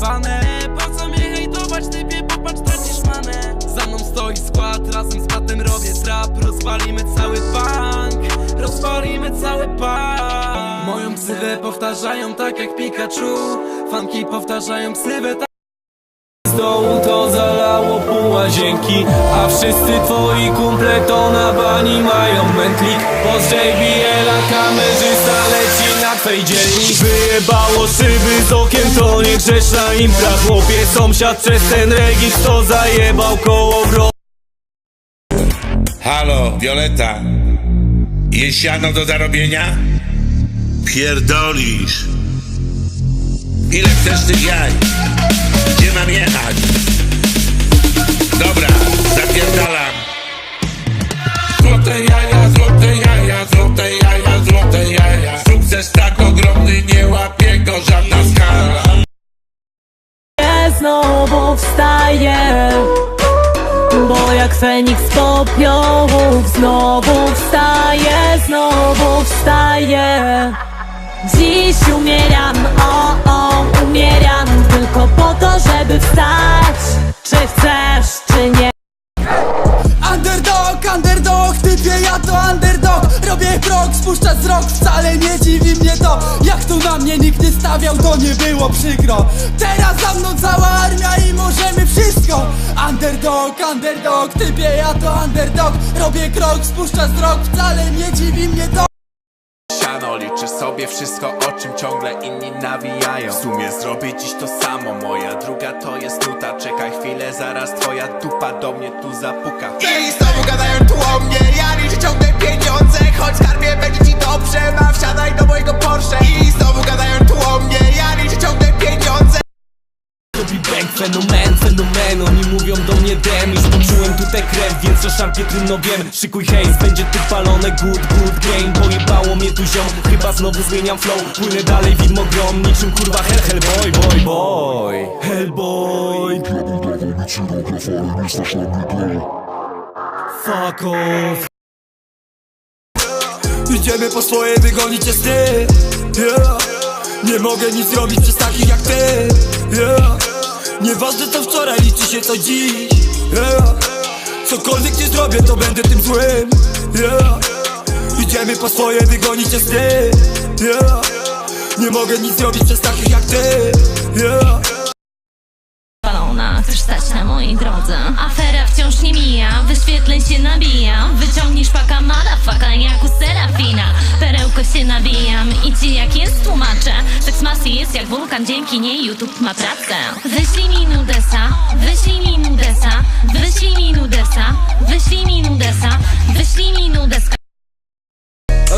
zajebane Po co mnie hejtować, typie, popatrz, tracisz manę. Za mną stoi skład, razem z bratem robię trap. Rozwalimy cały bank, rozwalimy cały bank Moją ksywę powtarzają tak jak Pikachu. Fanki powtarzają ksywę tak. Z dołu to zalało pół łazienki A wszyscy twoi kumple to na bani mają mętlik z JBL-a kamerzysta dzielni Wyjebało szyby z okiem to nie grzeszna impra Chłopie sąsiad przez ten regis to zajebał koło wro Halo, Violeta. Jest siano do zarobienia? Pierdolisz. Ile chcesz tych jaj? Gdzie mam jechać? Dobra, zapierdalam. Złote jaja, jak Feniks z popiołów Znowu wstaję, znowu wstaję Dziś umieram, o, o, umieram Tylko po to, żeby wstać. Czy chcesz, czy nie? Underdog, underdog, typie ja to underdog. Robię krok, spuszczać wzrok, wcale nie dziwi mnie to. Jak tu na mnie nikt nie stawiał, to nie było przykro. Teraz za mną cała Underdog, underdog, typie ja to underdog. Robię krok, spuszczać wzrok, wcale nie dziwi mnie to. Siano, liczę sobie wszystko, o czym ciągle inni nawijają. W sumie zrobię dziś to samo, moja druga to jest nuta. Czekaj chwilę, zaraz twoja dupa do mnie tu zapuka. I znowu gadają tu o mnie. Ja liczę ciągle pieniądze Choć skarbie będzie ci dobrze. Ma wsiadaj do mojego Porsche. I znowu gadają tu o mnie fenomen, fenomen Oni mówią do mnie dem. Już poczułem tutaj krew, więc rozszarpię tym no wiem. Szykuj hejs, będzie tu palone. Good, good game Pojebało mnie tu ziom. Chyba znowu zmieniam flow Płynę dalej widmo grom. Niczym kurwa hell, hellboy, boy, boy. Hellboy. Fuck off. Idziemy po swoje, wygonić cię z yeah. Nie mogę nic robić przez takich jak ty. Yeah. Nieważne co wczoraj, liczy się co dziś yeah. Cokolwiek nie zrobię, to będę tym złym yeah. Idziemy po swoje, wygonić cię z ty yeah. Nie mogę nic zrobić przez takich jak ty yeah. Chcesz stać na mojej drodze. Afera wciąż nie mija, wyświetleń się nabija. Wyciągnij szpaka madafaka jak u Serafina. Perełko się nabijam i ci jak jest tłumaczę. Seks masy jest jak wulkan, dzięki niej YouTube ma pracę. Wyślij mi nudesa, wyślij mi nudesa Wyślij mi nudesa, wyślij mi nudesa Wyślij mi nudeska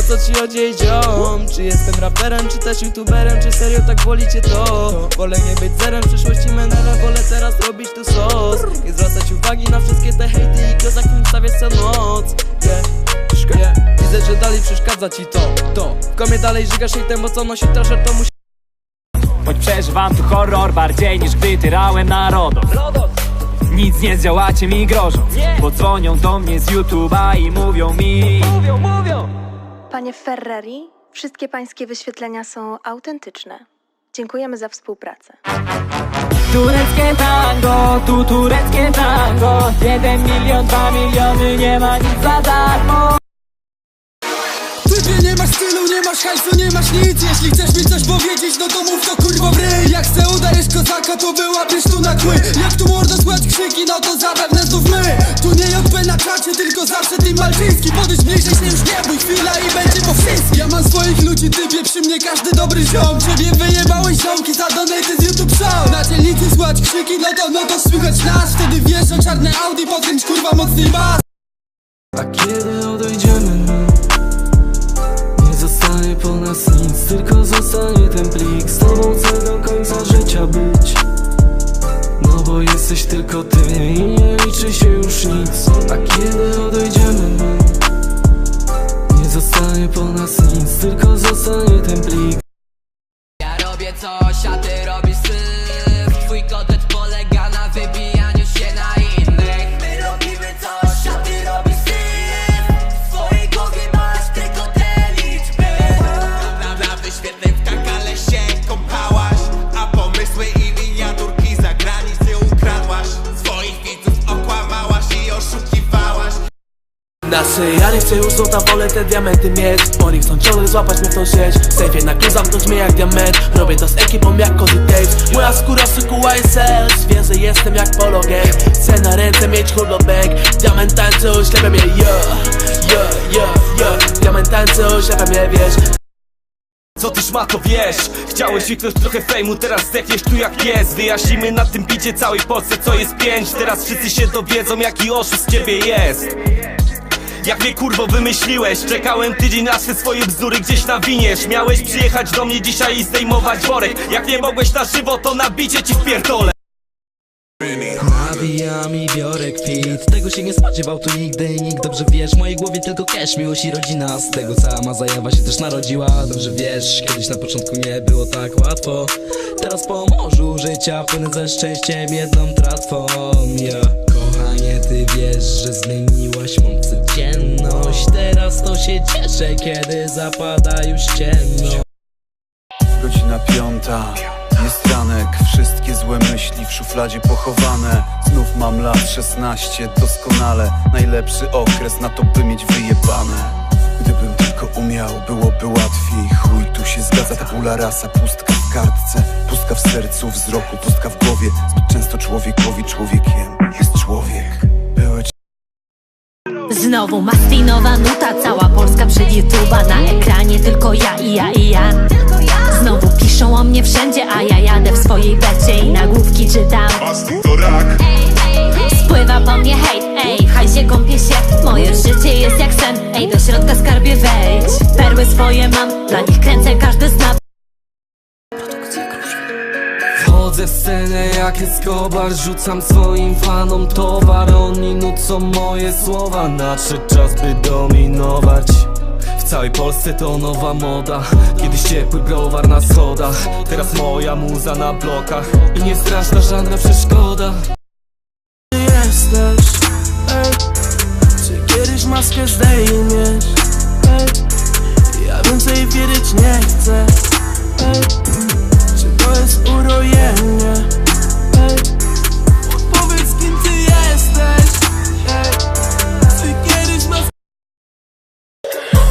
O co ci chodzi, ziom? Czy jestem raperem, czy też youtuberem, czy serio tak woli cię to? Wolę nie być zerem, w przyszłości menelem, wolę teraz robić tu sos. Nie zwracać uwagi na wszystkie te hejty i kozak nim stawiać co noc. Yeah, yeah. Widzę, że dalej przeszkadza ci to, to. W komie dalej żygasz hejtem, bo co nosi trasher, to musi Choć przeżywam tu horror bardziej niż gdy tyrałem na RODOS. Nic nie zdziałacie mi grożąc Bo dzwonią do mnie z YouTube'a i mówią mi Panie Ferrari, wszystkie pańskie wyświetlenia są autentyczne. Dziękujemy za współpracę. Tureckie tango, tu tureckie tango. Jeden milion, dwa miliony, nie ma nic za darmo. Typie nie masz stylu, nie masz hajsu, nie masz nic. Jeśli chcesz mi coś powiedzieć, no to mów to kurwa w ryj. Jak se udajesz kozaka, to byłabyś tu na kły. Jak tu mordo słychać krzyki, no to zapewne znów my. Tu nie JP na czacie, tylko zawsze tym malczyński. Podejdź bliżej się już nie bój, chwila Ja mam swoich ludzi, typie przy mnie każdy dobry ziom. Ciebie wyjebałeś ziomki za donaty z YouTube Show. Na dzielnicy słychać krzyki, no to, no to słychać nas. Wtedy wiesz, że czarne Audi, podkręć kurwa mocniej bas tylko zostanie ten plik. Ja robię coś, kasy Ja nie chcę już złota, wolę te diamenty mieć. Oni chcą ciągle złapać mnie w tą sieć. Safe jednak tu zamknąć mnie jak diament. Robię to z ekipą jak Cody Tapes Moja skóra sykuła i sales Wiem, że jestem jak Polo Gang Chcę na ręce mieć hurlo bank Diament tańczy, oślepia mnie, yeah Yeah, yeah, yeah. Diament tańczy, oślepia mnie, wiesz. Co ty szmato wiesz? Chciałeś wiknąć trochę fejmu, teraz zdechniesz tu jak pies. Wyjaśnimy na tym bicie całej Polsce co jest pięć. Teraz wszyscy się dowiedzą jaki oszust z ciebie jest jak mnie kurwo wymyśliłeś? Czekałem tydzień na swe swoje bzdury gdzieś nawiniesz. Miałeś przyjechać do mnie dzisiaj i zdejmować worek. Jak nie mogłeś na żywo to nabicie ci wpierdolę Nawijam i biorę kwit Tego się nie spodziewał tu nigdy nikt. Dobrze wiesz, w mojej głowie tylko cash, miłość i rodzina. Z tego sama zajawa się też narodziła. Dobrze wiesz, kiedyś na początku nie było tak łatwo. Teraz po morzu życia płynę ze szczęściem jedną tratwą yeah. Ty wiesz, że zmieniłaś mą codzienność. Teraz to się cieszę, kiedy zapada już ciemno Godzina piąta jest ranek, wszystkie złe myśli w szufladzie pochowane. Znów mam lat 16, doskonale. Najlepszy okres na to by mieć wyjebane. Gdybym tylko umiał, byłoby łatwiej. Chuj, tu się zgadza ta pula rasa Pustka w kartce, pustka w sercu, wzroku Pustka w głowie, zbyt często człowiekowi człowiekiem jest człowiek Znowu mastinowa nuta, cała Polska przed YouTube'a Na ekranie tylko ja i ja i ja. Znowu piszą o mnie wszędzie, a ja jadę w swojej becie I nagłówki czytam. Spływa po mnie hejt, ej, hajsie kąpie się. Moje życie jest jak sen, ej, do środka skarbie wejdź. Perły swoje mam, dla nich kręcę każdy snap W scenę jak Escobar Rzucam swoim fanom towar Oni nucą moje słowa Nadszedł czas by dominować w całej Polsce to nowa moda Kiedyś ciepły browar na schodach Teraz moja muza na blokach I nie straszna żadna przeszkoda jesteś? Ej, czy kiedyś maskę zdejmiesz? Ej, ja więcej wierzyć nie chcę Ej, to jest urojenie? Powiedz kim ty jesteś? Kiedyś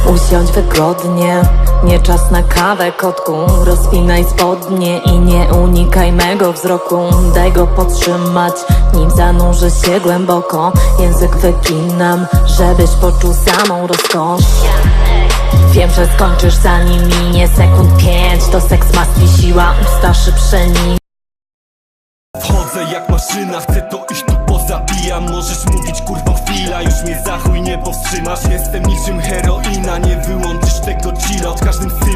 Usiądź wygodnie, nie czas na kawę kotku Rozpinaj spodnie i nie unikaj mego wzroku Daj go podtrzymać, nim zanurzę się głęboko Język wyginam, żebyś poczuł samą rozkosz Wiem, że skończysz zanim minie sekund pięć. To seks maski, siła, usta szybsze niż Wchodzę jak maszyna, chcę to iść tu pozabijam. Możesz mówić kurwo chwila, już mnie za chuj nie powstrzymasz. Jestem niczym heroina, nie wyłączysz tego chilla. Od każdym stylu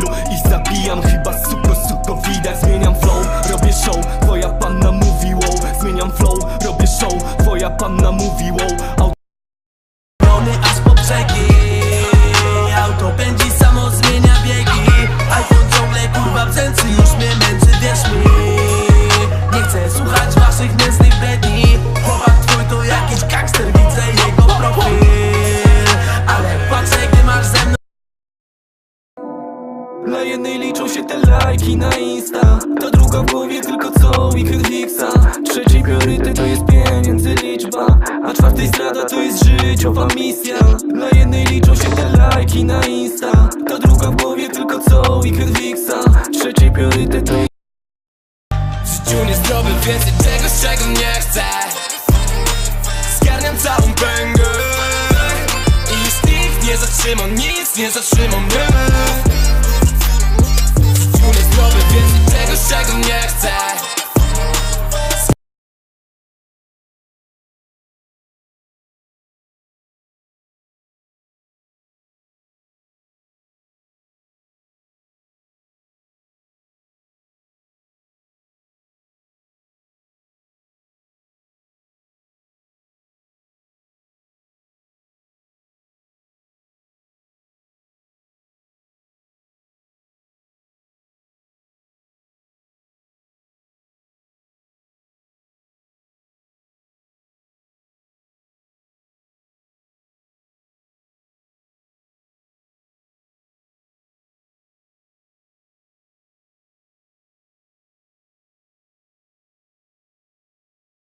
ukryte to jest pieniędzy liczba. A czwartej zdrada to jest życiowa misja. Dla jednej liczą się te lajki na Insta. Ta druga w głowie tylko co i Kedwiksa Trzeci priorytet to jest W życiu niezdrowy więcej czegoś czego nie chcę. Zgarniam całą pęgę. I już nikt nie zatrzymał, nic nie zatrzymał mnie. W życiu niezdrowy więcej czegoś czego nie chcę.